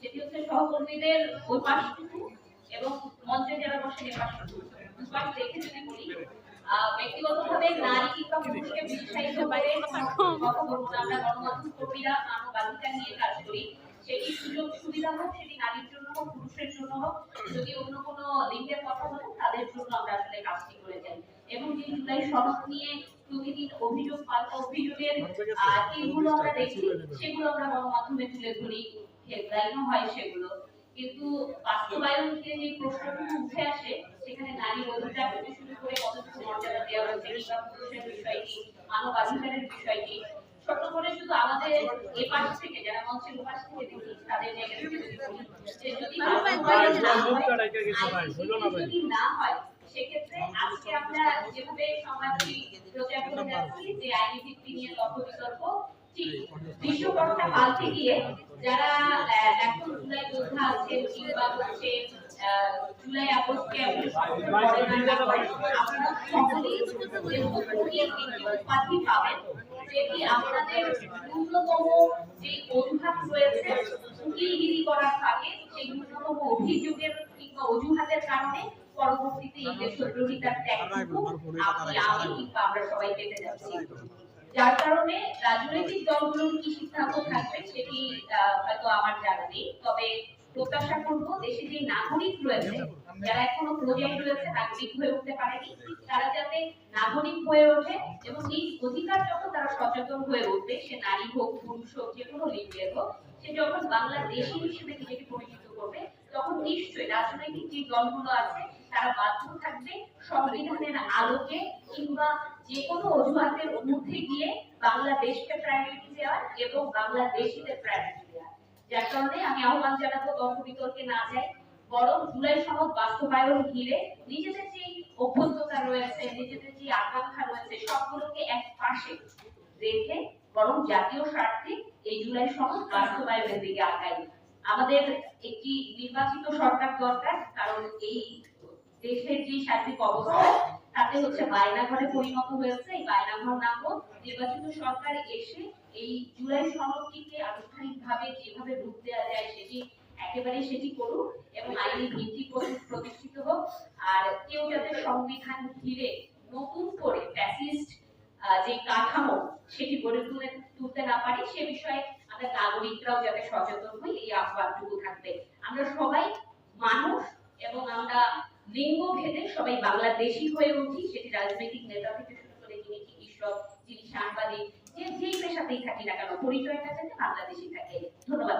সেটি হচ্ছে সহকর্মীদের ওই পাশটুকু এবং মঞ্চে যারা বসেন এ পাশটুকু দুপাশ দেখে যদি বলি অন্য কোনো লিঙ্গের কথা কাজটি করে যাই। এবং যে নিয়ে প্রতিদিন অভিযোগ পাল্টা অভিযোগের আমরা দেখি, সেগুলো আমরা গণমাধ্যমে তুলে ধরি। হেডলাইনও হয় সেগুলো। কিন্তু বাস্তবায়নকে যে প্রশ্নটুকু উঠে আসে সেখানে নারীর অধিকার থেকে শুরু করে কতটুকু মর্যাদা দেওয়া হচ্ছে কিংবা পুরুষের বিষয়টি মানবাধিকারের বিষয়টি ছোট করে শুধু আমাদের এ পাশ থেকে যারা মঞ্চের ওপাশ থেকে দেখি তাদের জায়গা থেকে যদি যদি না হয়, যদি না হয় সেক্ষেত্রে আজকে আমরা যেভাবে সমাজে প্রচার করে যাচ্ছি যে আইনি ভিত্তি নিয়ে তর্ক বিতর্ক ঠিক বিশ্বকর্তা পাল্টে গিয়ে যারা এখন জুলাই যোদ্ধা আছে কিংবা হচ্ছে জুলাই আগস্টকে আপনারা সকলেই উপাধি পাবেন যেটি আপনাদের ন্যূনতম যে অজুহাত রয়েছে উকিলগিরি করার আগে সেই ন্যূনতম অভিযোগের কিংবা অজুহাতের কারণে পরবর্তীতে এই দেশদ্রোহিতার ত্যাগটুকু আপনি আমি কিংবা আমরা সবাই পেতে যাচ্ছি। যার কারণে রাজনৈতিক দলগুলোর কি সিদ্ধান্ত থাকবে সেটি হয়তো আমার জানা নেই। তবে প্রত্যাশা করব দেশে যে নাগরিক রয়েছে, যারা এখনও প্রজেক্ট রয়েছে, নাগরিক হয়ে উঠতে পারেনি, তারা যাতে নাগরিক হয়ে ওঠে এবং নিজ অধিকার যখন তারা সচেতন হয়ে উঠবে, সে নারী হোক, পুরুষ হোক, যে কোনো লিঙ্গের হোক, সে যখন বাংলাদেশি হিসেবে নিজেকে পরিচিত করবে, তখন নিশ্চয়ই রাজনৈতিক যে দলগুলো আছে, তারা বাধ্য থাকবে সংবিধানের আলোকে কিংবা যে কোনো অজুহাতের ঊর্ধ্বে গিয়ে বাংলাদেশকে প্রায়োরিটি দেওয়ার এবং বাংলাদেশিদের প্রায়োরিটি দেওয়ার। যার কারণে আমি আহ্বান জানাব তর্ক বিতর্কে না যাই, বরং জুলাই সনদ বাস্তবায়ন ঘিরে নিজেদের যে অভ্যন্ততা রয়েছে, নিজেদের যে আকাঙ্ক্ষা রয়েছে, সবগুলোকে এক পাশে রেখে বরং জাতীয় স্বার্থে এই জুলাই সনদ বাস্তবায়নের দিকে আগাই। আমাদের একটি নির্বাচিত সরকার দরকার, কারণ এই দেশের যে সার্বিক অবস্থা তাতে হচ্ছে বায়নাঘরে পরিণত হয়েছে, এই বায়নাঘর না হোক নির্বাচিত সরকার এসে এই জুলাই সনদটিকে আনুষ্ঠানিকভাবে যেভাবে রূপ দেওয়া যায় সেটি একেবারে সেটি করুক এবং আইনি ভিত্তি প্রতিষ্ঠিত হোক। আর কেউ যাতে সংবিধান ঘিরে নতুন করে ফ্যাসিস্ট যে কাঠামো সেটি গড়ে তুলে তুলতে না পারে, সে বিষয়ে আমরা নাগরিকরাও যাতে সচেতন হই, এই আহ্বানটুকু থাকবে। আমরা সবাই মানুষ এবং আমরা লিঙ্গ ভেদে সবাই বাংলাদেশি হয়ে উঠি, সেটি রাজনৈতিক নেতা থেকে শুরু করে যিনি চিকিৎসক যিনি সাংবাদিক, যে যেই পেশাতেই থাকি না কেন, পরিচয়টা যাতে বাংলাদেশি থাকে। ধন্যবাদ